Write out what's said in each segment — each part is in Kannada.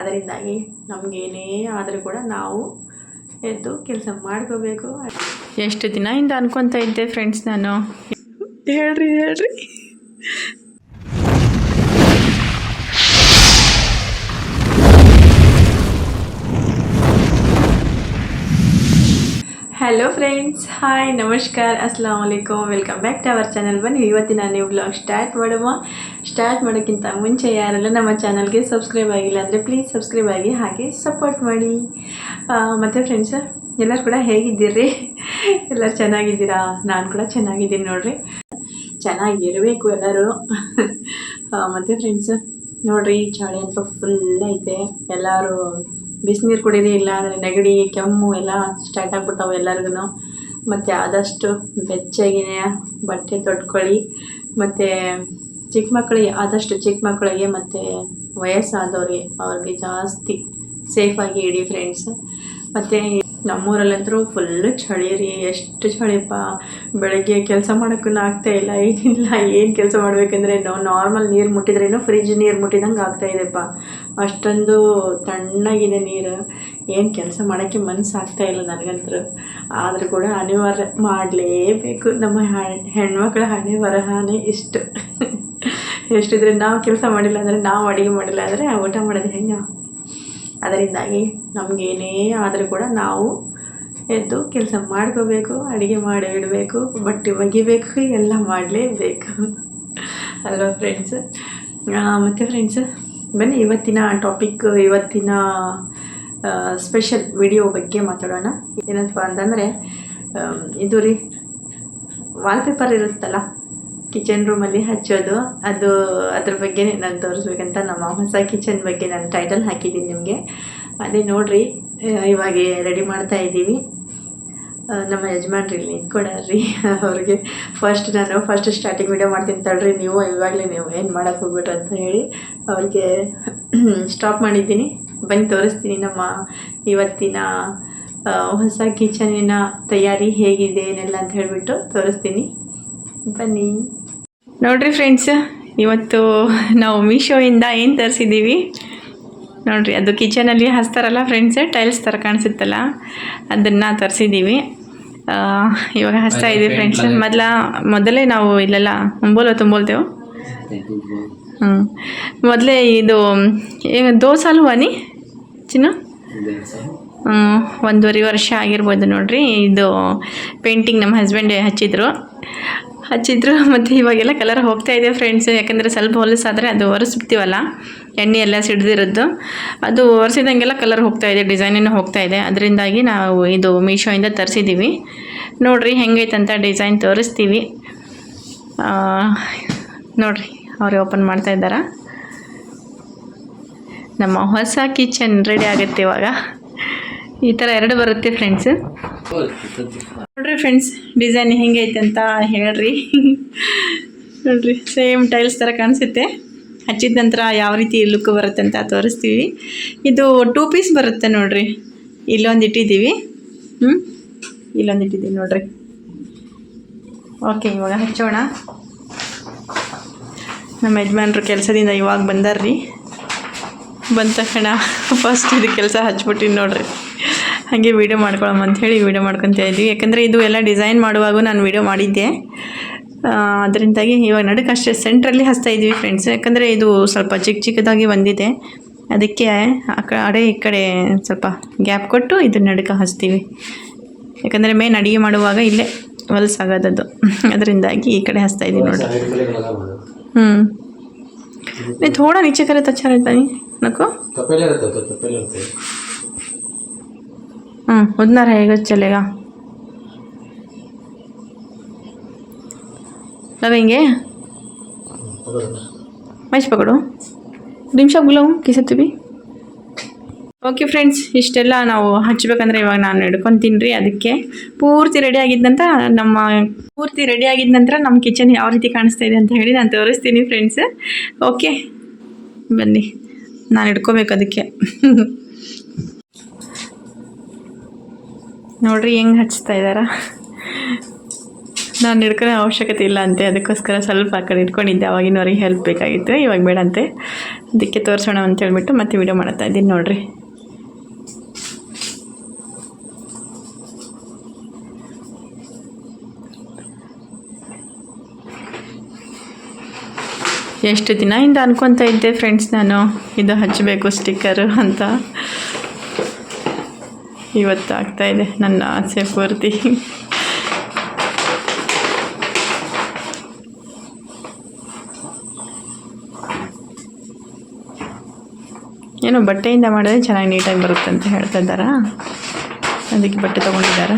ಅದರಿಂದಾಗಿ ನಮಗೇನೇ ಆದರೂ ಕೂಡ ನಾವು ಎದ್ದು ಕೆಲಸ ಮಾಡ್ಕೋಬೇಕು. ಎಷ್ಟು ದಿನದಿಂದ ಅನ್ಕೊತಾ ಇದ್ದೆ ಫ್ರೆಂಡ್ಸ್ ನಾನು. ಹೇಳ್ರಿ ಹೇಳ್ರಿ. ಹಲೋ ಫ್ರೆಂಡ್ಸ್ ಹಾಯ್ ನಮಸ್ಕಾರ. ಅಸ್ಲಾಮ್ ವಲೈಕಮ್ welcome back to our channel ಬನ್ನಿ, ಇವತ್ತಿನ ನೀವು ಬ್ಲಾಗ್ ಸ್ಟಾರ್ಟ್ ಮಾಡುವ ಸ್ಟಾರ್ಟ್ ಮಾಡೋಕ್ಕಿಂತ ಮುಂಚೆ ಯಾರೆಲ್ಲ ನಮ್ಮ ಚಾನಲ್ಗೆ ಸಬ್ಸ್ಕ್ರೈಬ್ ಆಗಿಲ್ಲ ಅಂದರೆ ಪ್ಲೀಸ್ ಸಬ್ಸ್ಕ್ರೈಬ್ ಆಗಿ ಹಾಗೆ ಸಪೋರ್ಟ್ ಮಾಡಿ. ಮತ್ತು ಫ್ರೆಂಡ್ಸ್ ಎಲ್ಲರೂ ಕೂಡ ಹೇಗಿದ್ದೀರಿ? ಎಲ್ಲರೂ ಚೆನ್ನಾಗಿದ್ದೀರಾ? ನಾನು ಕೂಡ ಚೆನ್ನಾಗಿದ್ದೀನಿ ನೋಡಿರಿ. ಚೆನ್ನಾಗಿರಬೇಕು ಎಲ್ಲರೂ. ಮತ್ತು ಫ್ರೆಂಡ್ಸ್ ನೋಡಿರಿ, ಚಳಿ ಅಂತ ಫುಲ್ ಐತೆ. ಎಲ್ಲರೂ ಬಿಸಿನೀರು ಕುಡೀರಿ ಇಲ್ಲ ಅಂದರೆ ನೆಗಡಿ, ಕೆಮ್ಮು ಎಲ್ಲ ಸ್ಟಾರ್ಟ್ ಆಗ್ಬಿಟ್ಟವು ಎಲ್ಲರಿಗೂ ಮತ್ತು ಆದಷ್ಟು ಬೆಚ್ಚಗಿನ ಬಟ್ಟೆ ತೊಟ್ಕೊಳ್ಳಿ. ಮತ್ತು ಚಿಕ್ಕ ಮಕ್ಕಳಿಗೆ, ಆದಷ್ಟು ಚಿಕ್ಕ ಮಕ್ಕಳಿಗೆ ಮತ್ತು ವಯಸ್ಸಾದವ್ರಿಗೆ, ಅವ್ರಿಗೆ ಜಾಸ್ತಿ ಸೇಫಾಗಿ ಇಡಿ ಫ್ರೆಂಡ್ಸ್ ಮತ್ತು ನಮ್ಮೂರಲ್ಲಂತೂ ಫುಲ್ಲು ಚಳಿ ರೀ, ಎಷ್ಟು ಚಳಿಪ್ಪ ಬೆಳಗ್ಗೆ ಕೆಲಸ ಮಾಡೋಕ್ಕೂ ಆಗ್ತಾ ಇಲ್ಲ, ಏನಿಲ್ಲ, ಏನು ಕೆಲಸ ಮಾಡಬೇಕಂದ್ರೆ, ನಾವು ನಾರ್ಮಲ್ ನೀರು ಮುಟ್ಟಿದ್ರೇನು ಫ್ರಿಜ್ ನೀರು ಮುಟ್ಟಿದಂಗೆ ಆಗ್ತಾ ಇದೆಪ್ಪ. ಅಷ್ಟೊಂದು ತಣ್ಣಗಿದೆ ನೀರು. ಏನು ಕೆಲಸ ಮಾಡೋಕ್ಕೆ ಮನಸ್ಸು ಆಗ್ತಾ ಇಲ್ಲ ನನಗಂತೂ. ಆದರೂ ಕೂಡ ಅನಿವಾರ್ಯ ಮಾಡಲೇಬೇಕು. ನಮ್ಮ ಹೆಣ್- ಹೆಣ್ಮಕ್ಳ ಹಣೆ ಇಷ್ಟು. ಎಷ್ಟಿದ್ರೆ ನಾವು ಕೆಲಸ ಮಾಡಿಲ್ಲ ಅಂದರೆ ನಾವು ಅಡುಗೆ ಮಾಡಿಲ್ಲ ಅಂದರೆ ಊಟ ಮಾಡೋದು ಹೆಂಗೆ? ಅದರಿಂದಾಗಿ ನಮಗೇನೇ ಆದರೂ ಕೂಡ ನಾವು ಎದ್ದು ಕೆಲಸ ಮಾಡ್ಕೋಬೇಕು, ಅಡುಗೆ ಮಾಡಿ ಇಡಬೇಕು, ಬಟ್ಟೆ ಒಗಿಬೇಕು, ಎಲ್ಲ ಮಾಡಲೇಬೇಕು. ಅಲ್ವಾ ಫ್ರೆಂಡ್ಸ್ ಮತ್ತು ಫ್ರೆಂಡ್ಸ್ ಬನ್ನಿ, ಇವತ್ತಿನ ಟಾಪಿಕ್ ಇವತ್ತಿನ ಸ್ಪೆಷಲ್ ವಿಡಿಯೋ ಬಗ್ಗೆ ಮಾತಾಡೋಣ. ಏನಪ್ಪ ಅಂತಂದರೆ ಇದು ರೀ ವಾಲ್ಪೇಪರ್ ಇರುತ್ತಲ್ಲ ಕಿಚನ್ ರೂಮಲ್ಲಿ ಹಚ್ಚೋದು. ಅದು ಅದ್ರ ಬಗ್ಗೆ ನಾನು ತೋರಿಸ್ಬೇಕಂತ ನಮ್ಮ ಹೊಸ ಕಿಚನ್ ಬಗ್ಗೆ ನಾನು ಟೈಟಲ್ ಹಾಕಿದ್ದೀನಿ ನಿಮಗೆ. ಅದೇ ನೋಡಿರಿ ಇವಾಗೆ ರೆಡಿ ಮಾಡ್ತಾ ಇದ್ದೀವಿ. ನಮ್ಮ ಯಜಮಾನ್ರಿ ನಿಂತ್ಕೊಡಾರ್ರಿ. ಅವ್ರಿಗೆ ಫಸ್ಟ್ ನಾನು ಫಸ್ಟ್ ಸ್ಟಾರ್ಟಿಂಗ್ ವೀಡಿಯೋ ಮಾಡ್ತೀನಿ ತಡ್ರಿ ನೀವು, ಇವಾಗಲೇ ನೀವು ಏನು ಮಾಡೋಕ್ಕೆ ಹೋಗ್ಬಿಟ್ರಿ ಅಂತ ಹೇಳಿ ಅವ್ರಿಗೆ ಸ್ಟಾಪ್ ಮಾಡಿದ್ದೀನಿ. ಬನ್ನಿ ತೋರಿಸ್ತೀನಿ ನಮ್ಮ ಇವತ್ತಿನ ಹೊಸ ಕಿಚನಿನ ತಯಾರಿ ಹೇಗಿದೆ ಏನೆಲ್ಲ ಅಂತ ಹೇಳಿಬಿಟ್ಟು ತೋರಿಸ್ತೀನಿ. ಬನ್ನಿ. ನೋಡ್ರಿ ಫ್ರೆಂಡ್ಸ್ ಇವತ್ತು ನಾವು ಮೀಶೋಯಿಂದ ಏನು ತರಿಸಿದ್ದೀವಿ? ನೋಡ್ರಿ, ಅದು ಕಿಚನಲ್ಲಿ ಹಚ್ತಾರಲ್ಲ ಫ್ರೆಂಡ್ಸ್ ಟೈಲ್ಸ್ ಥರ ಕಾಣಿಸುತ್ತಲ್ಲ, ಅದನ್ನು ತರಿಸಿದ್ದೀವಿ. ಇವಾಗ ಹಚ್ತಾ ಇದ್ದೀವಿ ಫ್ರೆಂಡ್ಸ್ ಮೊದಲ ಮೊದಲೇ ನಾವು ಇಲ್ಲೆಲ್ಲ ಒಂಬೋಲ ತುಂಬೋಲ್ತೇವೆ ಹ್ಞೂ ಮೊದಲೇ ಇದು ದೋಸೆ ಅಲ್ವಾನಿ ಚಿನ್ನ? ಹ್ಞೂ ಒಂದೂವರೆ ವರ್ಷ ಆಗಿರ್ಬೋದು ನೋಡ್ರಿ. ಇದು ಪೇಂಟಿಂಗ್ ನಮ್ಮ ಹಸ್ಬೆಂಡ್ ಹಚ್ಚಿದ್ರು. ಹಚ್ಚಿದ್ರು ಮತ್ತು ಇವಾಗೆಲ್ಲ ಕಲರ್ ಹೋಗ್ತಾ ಇದೆ ಫ್ರೆಂಡ್ಸ್ ಯಾಕಂದರೆ ಸ್ವಲ್ಪ ಹೊಲಸಾದರೆ ಅದು ಒರೆಸ್ಬಿಡ್ತೀವಲ್ಲ. ಎಣ್ಣೆ ಎಲ್ಲ ಸಿಡ್ದಿರೋದು. ಅದು ಒರೆಸಿದಂಗೆಲ್ಲ ಕಲರ್ ಹೋಗ್ತಾ ಇದೆ ಡಿಸೈನೇನು ಹೋಗ್ತಾ ಇದೆ. ಅದರಿಂದಾಗಿ ನಾವು ಇದು ಮೀಶೋಯಿಂದ ತರಿಸಿದ್ದೀವಿ ನೋಡಿರಿ ಹೆಂಗೈತಂತ ಡಿಸೈನ್ ತೋರಿಸ್ತೀವಿ. ನೋಡ್ರಿ ಅವ್ರು ಓಪನ್ ಮಾಡ್ತಾ ಇದ್ದಾರಾ? ನಮ್ಮ ಹೊಸ ಕಿಚನ್ ರೆಡಿ ಆಗುತ್ತೆ ಇವಾಗ. ಈ ಥರ ಎರಡು ಬರುತ್ತೆ ಫ್ರೆಂಡ್ಸ್ ನೋಡ್ರಿ ಫ್ರೆಂಡ್ಸ್ ಡಿಸೈನ್ ಹೆಂಗೈತೆ ಅಂತ ಹೇಳ್ರಿ. ನೋಡ್ರಿ ಸೇಮ್ ಟೈಲ್ಸ್ ಥರ ಕಾಣಿಸುತ್ತೆ. ಹಚ್ಚಿದ ನಂತರ ಯಾವ ರೀತಿ ಲುಕ್ ಬರುತ್ತೆ ಅಂತ ತೋರಿಸ್ತೀವಿ. ಇದು ಟೂ ಪೀಸ್ ಬರುತ್ತೆ ನೋಡಿರಿ. ಇಲ್ಲೊಂದು ಇಟ್ಟಿದ್ದೀವಿ. ಹ್ಞೂ ಇಲ್ಲೊಂದು ಇಟ್ಟಿದ್ದೀವಿ ನೋಡಿರಿ. ಓಕೆ ಇವಾಗ ಹಚ್ಚೋಣ. ನಮ್ಮ ಯಜಮಾನ್ರು ಕೆಲಸದಿಂದ ಇವಾಗ ಬಂದಾರ್ರಿ. ಬಂದ ತಕ್ಷಣ ಫಸ್ಟ್ ಇದು ಕೆಲಸ ಹಚ್ಬಿಟ್ಟಿನಿ ನೋಡ್ರಿ. ಹಾಗೆ ವೀಡಿಯೋ ಮಾಡ್ಕೊಳಮ್ಮ ಹೇಳಿ ವೀಡಿಯೋ ಮಾಡ್ಕೊತಾ ಇದ್ವಿ. ಯಾಕಂದರೆ ಇದು ಎಲ್ಲ ಡಿಸೈನ್ ಮಾಡುವಾಗ ನಾನು ವೀಡಿಯೋ ಮಾಡಿದ್ದೆ. ಅದರಿಂದಾಗಿ ಇವಾಗ ನಡುಕಷ್ಟೇ ಸೆಂಟ್ರಲ್ಲಿ ಹಚ್ತಾ ಇದ್ದೀವಿ ಫ್ರೆಂಡ್ಸ್ ಯಾಕಂದರೆ ಇದು ಸ್ವಲ್ಪ ಚಿಕ್ಕ ಚಿಕ್ಕದಾಗಿ ಬಂದಿದೆ. ಅದಕ್ಕೆ ಅಡೆ ಈ ಕಡೆ ಸ್ವಲ್ಪ ಗ್ಯಾಪ್ ಕೊಟ್ಟು ಇದು ನಡುಕ ಹಚ್ತೀವಿ. ಯಾಕಂದರೆ ಮೇನ್ ಅಡುಗೆ ಮಾಡುವಾಗ ಇಲ್ಲೇ ಹೊಲಸಾಗೋದದು ಅದರಿಂದಾಗಿ ಈ ಕಡೆ ಹಚ್ತಾ ಇದ್ದೀವಿ ನೋಡಿ. ಹ್ಞೂ ಥೋಡ ನೀಚೆ ಕರೆ ತಚ್ಚಾರ ಇದ್ದಾನೆ ನಕ್ಕು? ಹ್ಞೂ ಉದ್ನಾರ ಹೇಗೋ ಚಲೇಗಾ. ನಾವು ಹೆಂಗೆ? ಮೈಸ್ ಪಕಡು. ನಿಮಿಷ ಗುಲಾಮ್ ಕಿಸತ್ತೀವಿ ಓಕೆ ಫ್ರೆಂಡ್ಸ್ ಇಷ್ಟೆಲ್ಲ ನಾವು ಹಚ್ಚಬೇಕಂದ್ರೆ ಇವಾಗ ನಾನು ಹಿಡ್ಕೊತೀನಿ ಅದಕ್ಕೆ. ಪೂರ್ತಿ ರೆಡಿ ಆಗಿದ್ದಂತ ನಮ್ಮ ಪೂರ್ತಿ ರೆಡಿ ಆಗಿದ್ದ ನಂತರ ನಮ್ಮ ಕಿಚನ್ ಯಾವ ರೀತಿ ಕಾಣಿಸ್ತಾ ಇದೆ ಅಂತ ಹೇಳಿ ನಾನು ತೋರಿಸ್ತೀನಿ ಫ್ರೆಂಡ್ಸ್ ಓಕೆ ಬನ್ನಿ. ನಾನು ಹಿಡ್ಕೋಬೇಕು ಅದಕ್ಕೆ. ನೋಡ್ರಿ ಹೆಂಗೆ ಹಚ್ತಾ ಇದ್ದಾರಾ ನಾನು ಹಿಡ್ಕೊಳ್ಳೋ ಅವಶ್ಯಕತೆ ಇಲ್ಲ ಅಂತೆ. ಅದಕ್ಕೋಸ್ಕರ ಸ್ವಲ್ಪ ಆ ಕಡೆ ಇಟ್ಕೊಂಡಿದ್ದೆ. ಅವಾಗಿನವ್ರಿಗೆ ಹೆಲ್ಪ್ ಬೇಕಾಗಿತ್ತು. ಇವಾಗ ಬೇಡ ಅಂತೆ. ಅದಕ್ಕೆ ತೋರಿಸೋಣ ಅಂತ ಹೇಳ್ಬಿಟ್ಟು ಮತ್ತೆ ವಿಡಿಯೋ ಮಾಡ್ತಾ ಇದ್ದೀನಿ ನೋಡ್ರಿ. ಎಷ್ಟು ದಿನದಿಂದ ಅನ್ಕೊತಾ ಇದ್ದೆ ಫ್ರೆಂಡ್ಸ್ ನಾನು. ಇದು ಹಚ್ಚಬೇಕು ಸ್ಟಿಕ್ಕರು ಅಂತ. ಇವತ್ತು ಆಗ್ತಾ ಇದೆ. ನನ್ನ ಆಸೆ ಪೂರ್ತಿ. ಏನೋ ಬಟ್ಟೆಯಿಂದ ಮಾಡಿದ್ರೆ ಚೆನ್ನಾಗಿ ನೀಟಾಗಿ ಬರುತ್ತೆ ಅಂತ ಹೇಳ್ತಾ ಇದ್ದಾರಾ ಅದಕ್ಕೆ ಬಟ್ಟೆ ತೊಗೊಂಡಿದ್ದಾರೆ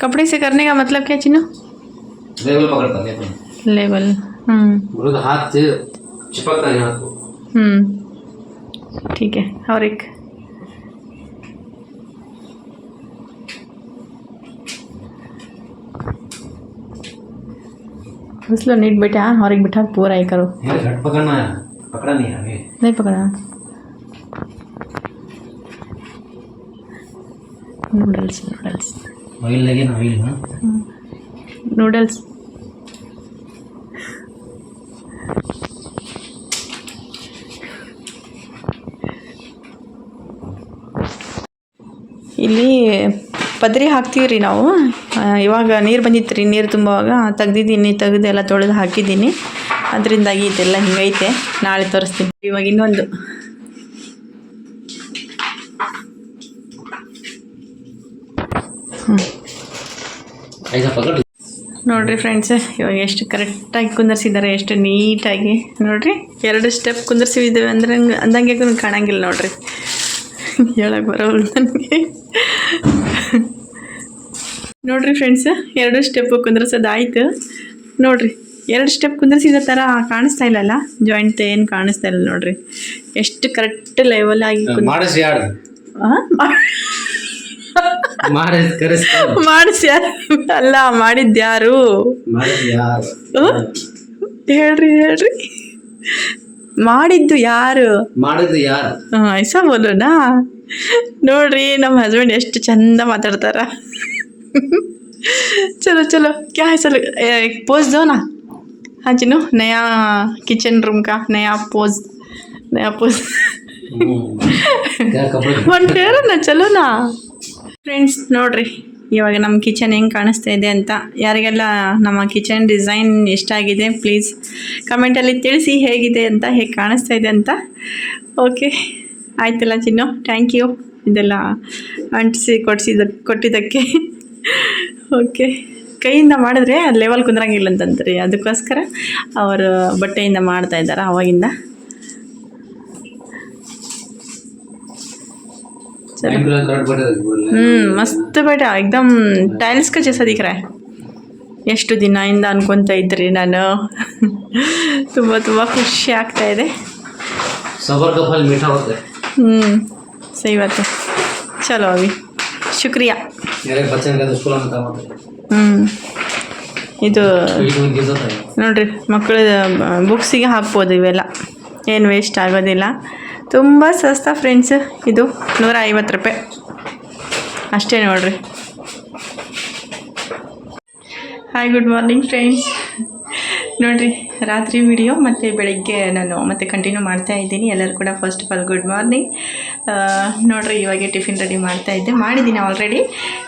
कपड़े से करने का मतलब क्या चिन्ह लेवल पकड़ता है अपने लेवल हम्म मृद हाथ से चिपकता है हाथ को हम्म ठीक है और एक घुस लो नीट बेटा और एक बिठा पूरा ही करो यार झट पकड़ना है पकड़ा नहीं है अभी नहीं पकड़ा नूडल्स नूडल्स ऑयल लगे ना ऑयल हाँ नूडल्स ಇಲ್ಲಿ ಪದ್ರಿ ಹಾಕ್ತೀವಿ ರೀ ನಾವು ಇವಾಗ ನೀರು ಬಂದಿತ್ತು ರೀ ನೀರು ತುಂಬುವಾಗ ತೆಗ್ದಿದ್ದೀನಿ, ತೆಗೆದು ಎಲ್ಲ ತೊಳೆದು ಹಾಕಿದ್ದೀನಿ. ಅದರಿಂದಾಗಿ ಇದೆಲ್ಲ ಹಿಂಗೈತೆ. ನಾಳೆ ತೋರಿಸ್ತೀನಿ. ಇವಾಗ ಇನ್ನೊಂದು. ನೋಡ್ರಿ ಫ್ರೆಂಡ್ಸ್ ಇವಾಗ ಎಷ್ಟು ಕರೆಕ್ಟಾಗಿ ಕುಂದರ್ಸಿದ್ದಾರೆ ಎಷ್ಟು ನೀಟಾಗಿ. ನೋಡಿರಿ, ಎರಡು ಸ್ಟೆಪ್ ಕುಂದರ್ಸಿದ್ದೇವೆ ಅಂದ್ರೆ ಅಂದಂಗೆ ಕಾಣಂಗಿಲ್ಲ ನೋಡಿರಿ. ಹೇಳಕ್ ಬರೋಲ್ಲ ನನಗೆ. ನೋಡ್ರಿ ಫ್ರೆಂಡ್ಸ್ ಎರಡು ಸ್ಟೆಪ್ ಕುಂದರ್ಸೋದಾಯ್ತು ನೋಡ್ರಿ ಎರಡು ಸ್ಟೆಪ್ ಕುಂದ್ರಿಸಿದ ಥರ ಕಾಣಿಸ್ತಾ ಇಲ್ಲಲ್ಲ? ಜಾಯಿಂಟ್ ಏನು ಕಾಣಿಸ್ತಾ ಇಲ್ಲ ನೋಡ್ರಿ. ಎಷ್ಟು ಕರೆಕ್ಟ್ ಲೆವೆಲ್ ಆಗಿ ಮಾಡಿಸಿ ಯಾರು? ಅಲ್ಲ ಮಾಡಿದ್ಯಾರು? ಹೇಳ್ರಿ ಹೇಳ್ರಿ. ಮಾಡಿದ್ದು ಯಾರು? ಮಾಡಿದ್ದು ಯಾರು? ಹಾಂ ಐಸಾ ಬೋಲೋನಾ ನೋಡ್ರಿ ನಮ್ಮ ಹಸ್ಬೆಂಡ್ ಎಷ್ಟು ಚಂದ ಮಾತಾಡ್ತಾರ. ಚಲೋ ಚಲೋ ಕ್ಯಾ है चलो एक पोज दो ना हाँ चिन्नू नया किचन रूम का नया पोज नया पोज क्या कपड़े ಒಂದು ಹೇಳೋಣ ಚಲೋನಾ ಫ್ರೆಂಡ್ಸ್ ನೋಡ್ರಿ ಇವಾಗ ನಮ್ಮ ಕಿಚನ್ ಹೆಂಗೆ ಕಾಣಿಸ್ತಾ ಇದೆ ಅಂತ ಯಾರಿಗೆಲ್ಲ ನಮ್ಮ ಕಿಚನ್ ಡಿಸೈನ್ ಇಷ್ಟ ಆಗಿದೆ ಪ್ಲೀಸ್ ಕಮೆಂಟಲ್ಲಿ ತಿಳಿಸಿ ಹೇಗಿದೆ ಅಂತ ಹೇಗೆ ಕಾಣಿಸ್ತಾ ಇದೆ ಅಂತ ಓಕೆ ಆಯ್ತಲ್ಲ ಚಿನ್ನು ಥ್ಯಾಂಕ್ ಯು ಇದೆಲ್ಲ ಅಂಟಿಸಿ ಕೊಡಿಸಿದ ಕೊಟ್ಟಿದ್ದಕ್ಕೆ ಓಕೆ ಕೈಯಿಂದ ಮಾಡಿದ್ರೆ ಅದು ಲೆವೆಲ್ ಕುಂದ್ರಂಗಿಲ್ಲ ಅಂತಂತಾರೆ ಅದಕ್ಕೋಸ್ಕರ ಅವರು ಬಟ್ಟೆಯಿಂದ ಮಾಡ್ತಾ ಇದ್ದಾರೆ ಅವಾಗಿಂದ. ಹ್ಞೂ ಮಸ್ತ್ ಬೇಟ ಎಕ್ದಮ್ ಟೈಲ್ಸ್ ಜೆಸ ದಿಕ್ರೆ ಎಷ್ಟು ದಿನ ಇಂದ ಅನ್ಕೊಂತ ಇದ್ರಿ ನಾನು. ತುಂಬಾ ತುಂಬಾ ಖುಷಿ ಆಗ್ತಾ ಇದೆ. ಹ್ಮ್ ಸರಿ ಚಲೋ ಅವಿ. ಶುಕ್ರಿಯಾ. ಇದು ನೋಡ್ರಿ ಮಕ್ಕಳ ಬುಕ್ಸಿಗೆ ಹಾಕ್ಬೋದು ಇವೆಲ್ಲ. ಏನು ವೇಸ್ಟ್ ಆಗೋದಿಲ್ಲ. ತುಂಬ ಸಸ್ತಾ ಫ್ರೆಂಡ್ಸ್ ಇದು. ನೂರ ಐವತ್ತು ರೂಪಾಯಿ. ಅಷ್ಟೇ ನೋಡ್ರಿ. ಹಾಯ್ ಗುಡ್ ಮಾರ್ನಿಂಗ್ ಫ್ರೆಂಡ್ಸ್ ನೋಡಿರಿ, ರಾತ್ರಿ ವಿಡಿಯೋ ಮತ್ತು ಬೆಳಗ್ಗೆ ನಾನು ಮತ್ತೆ ಕಂಟಿನ್ಯೂ ಮಾಡ್ತಾ ಇದ್ದೀನಿ. ಎಲ್ಲರೂ ಕೂಡ first of all good morning ನೋಡಿರಿ, ಇವಾಗ ಟಿಫಿನ್ ರೆಡಿ ಮಾಡ್ತಾ ಇದ್ದೆ. ಮಾಡಿದ್ದೀನಿ ಆಲ್ರೆಡಿ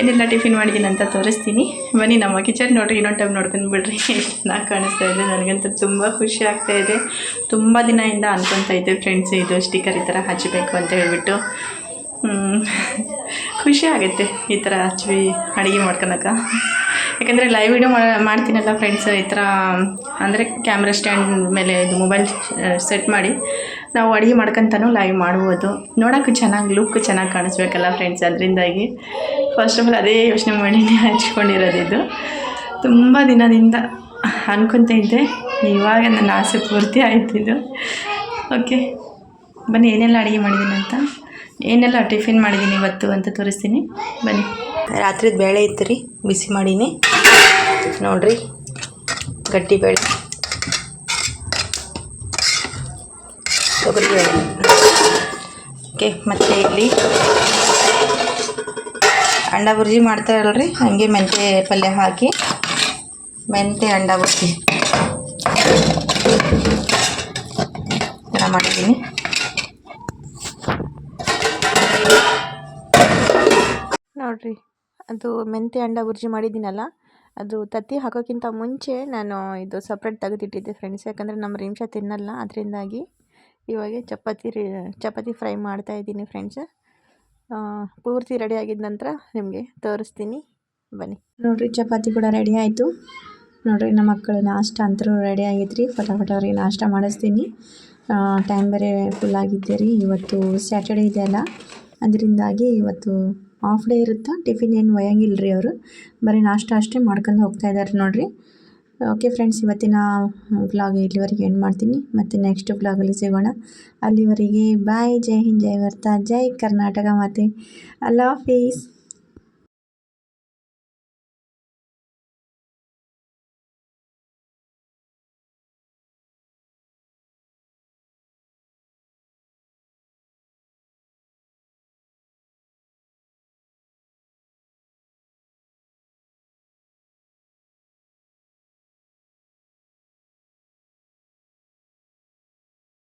ಏನೆಲ್ಲ ಟಿಫಿನ್ ಮಾಡಿದ್ದೀನಿ ಅಂತ ತೋರಿಸ್ತೀನಿ. ಬನ್ನಿ, ನಮ್ಮ ಕಿಚನ್ ನೋಡಿರಿ, ಇನ್ನೊಂದು ಟೈಮ್ ನೋಡ್ಕೊಂಡು ಬಿಡ್ರಿ. ನಾ ಕಾಣಿಸ್ತಾ ಇದೆ, ನನಗಂತೂ ತುಂಬ ಖುಷಿ ಆಗ್ತಾ ಇದೆ. ತುಂಬ ದಿನದಿಂದ ಅನ್ಕೊತಾ ಇದ್ದೆ ಫ್ರೆಂಡ್ಸ್ ಇದು ಸ್ಟಿಕ್ಕರ್ ಈ ಥರ ಹಚ್ಚಬೇಕು ಅಂತ ಹೇಳಿಬಿಟ್ಟು. ಖುಷಿ ಆಗುತ್ತೆ ಈ ಥರ ಹಚ್ಚಿ ಅಡುಗೆ ಮಾಡ್ಕೊಳಕ. ಯಾಕಂದರೆ ಲೈವ್ ವಿಡಿಯೋ ಮಾಡ್ತೀನಲ್ಲ ಫ್ರೆಂಡ್ಸ್ ಈ ಥರ, ಅಂದರೆ ಕ್ಯಾಮ್ರಾ ಸ್ಟ್ಯಾಂಡ್ ಮೇಲೆ ಇದು ಮೊಬೈಲ್ ಸೆಟ್ ಮಾಡಿ ನಾವು ಅಡುಗೆ ಮಾಡ್ಕೊಂತನೂ ಲೈವ್ ಮಾಡ್ಬೋದು. ನೋಡೋಕ್ಕೂ ಚೆನ್ನಾಗಿ ಲುಕ್ ಚೆನ್ನಾಗಿ ಕಾಣಿಸ್ಬೇಕಲ್ಲ ಫ್ರೆಂಡ್ಸ್ ಅದರಿಂದಾಗಿ. ಫಸ್ಟ್ ಆಫ್ ಆಲ್ ಅದೇ ಯೋಚನೆ ಮಾಡಿನೇ ಹಚ್ಕೊಂಡಿರೋದು ಇದು. ತುಂಬ ದಿನದಿಂದ ಅನ್ಕೊತ ಇದ್ದೆ. ಇವಾಗ ನನ್ನ ಆಸೆ ಪೂರ್ತಿ ಆಯ್ತು ಇದು. ಓಕೆ ಬನ್ನಿ, ಏನೆಲ್ಲ ಅಡುಗೆ ಮಾಡಿದ್ದೀನಿ ಅಂತ ಏನೆಲ್ಲ ಟಿಫಿನ್ ಮಾಡಿದ್ದೀನಿ ಇವತ್ತು ಅಂತ ತೋರಿಸ್ತೀನಿ. ಬನ್ನಿ. ರಾತ್ರಿದ ಬೇಳೆ ಇತ್ತು ರೀ ಬಿಸಿ ಮಾಡೀನಿ. ನೋಡ್ರಿ, ಗಟ್ಟಿ ಬೇಳೆ. ತೊಗರಿ ಬೇಳೆ. ಓಕೆ, ಮತ್ತು ಇಲ್ಲಿ ಅಂಡ ಬುರ್ಜಿ ಮಾಡ್ತಾರಲ್ರಿ, ಹಾಗೆ ಮೆಂತೆ ಪಲ್ಯ ಹಾಕಿ. ಮೆಂತೆ ಅಂಡ ಬುರ್ಜಿ. ಮಾಡಿದ್ದೀನಿ ನೋಡ್ರಿ. ಅದು ಮೆಂತೆ ಅಂಡ ಬುರ್ಜಿ ಮಾಡಿದ್ದೀನಲ್ಲ, ಅದು ತತ್ತಿ ಹಾಕೋಕ್ಕಿಂತ ಮುಂಚೆ ನಾನು ಇದು ಸಪ್ರೇಟ್ ತೆಗೆದಿಟ್ಟಿದ್ದೆ ಫ್ರೆಂಡ್ಸ್ ಯಾಕಂದರೆ ನಮ್ಮ ರಿಮ್ಷ ತಿನ್ನಲ್ಲ, ಅದರಿಂದಾಗಿ ಇವಾಗ ಚಪಾತಿ ಚಪಾತಿ ಫ್ರೈ ಮಾಡ್ತಾ ಇದ್ದೀನಿ ಫ್ರೆಂಡ್ಸ್ ಪೂರ್ತಿ ರೆಡಿ ಆಗಿದ ನಂತರ ನಿಮಗೆ ತೋರಿಸ್ತೀನಿ. ಬನ್ನಿ. ನೋಡಿರಿ, ಚಪಾತಿ ಕೂಡ ರೆಡಿ ಆಯಿತು. ನೋಡಿರಿ, ನಮ್ಮ ಮಕ್ಕಳು ನಾಷ್ಟ ಅಂತರೂ ರೆಡಿ ಆಗಿದ್ರಿ. ಫಟಾಫಟ ಅವ್ರಿಗೆ ನಾಷ್ಟ ಮಾಡಿಸ್ತೀನಿ. ಟೈಮ್ ಬೇರೆ ಫುಲ್ ಆಗಿದ್ದೆ ರೀ. ಇವತ್ತು ಸ್ಯಾಟರ್ಡೇ ಇದೆ ಅಲ್ಲ. ಅದರಿಂದಾಗಿ ಇವತ್ತು ಆಫ್ ಡೇ ಇರುತ್ತಾ? ಟಿಫಿನ್ ಏನು ಒಯ್ಯಂಗಿಲ್ಲ ರೀ ಅವರು? ಬರೀ ನಾಷ್ಟ ಅಷ್ಟೇ ಮಾಡ್ಕೊಂಡು ಹೋಗ್ತಾ ಇದ್ದಾರೆ ನೋಡಿರಿ. ಓಕೆ ಫ್ರೆಂಡ್ಸ್, ಇವತ್ತಿನ ವ್ಲಾಗ್ ಇಲ್ಲಿವರೆಗೆ ಎಂಡ್ ಮಾಡ್ತೀನಿ. ಮತ್ತು ನೆಕ್ಸ್ಟ್ ವ್ಲಾಗಲ್ಲಿ ಸಿಗೋಣ. ಅಲ್ಲಿವರೆಗೆ ಬಾಯ್, ಜೈ ಹಿಂದ್, ಜೈ ವರ್ತಾ, ಜೈ ಕರ್ನಾಟಕ ಮಾತೆ. ಅಲ್ಲ ಹಾಫೀಸ್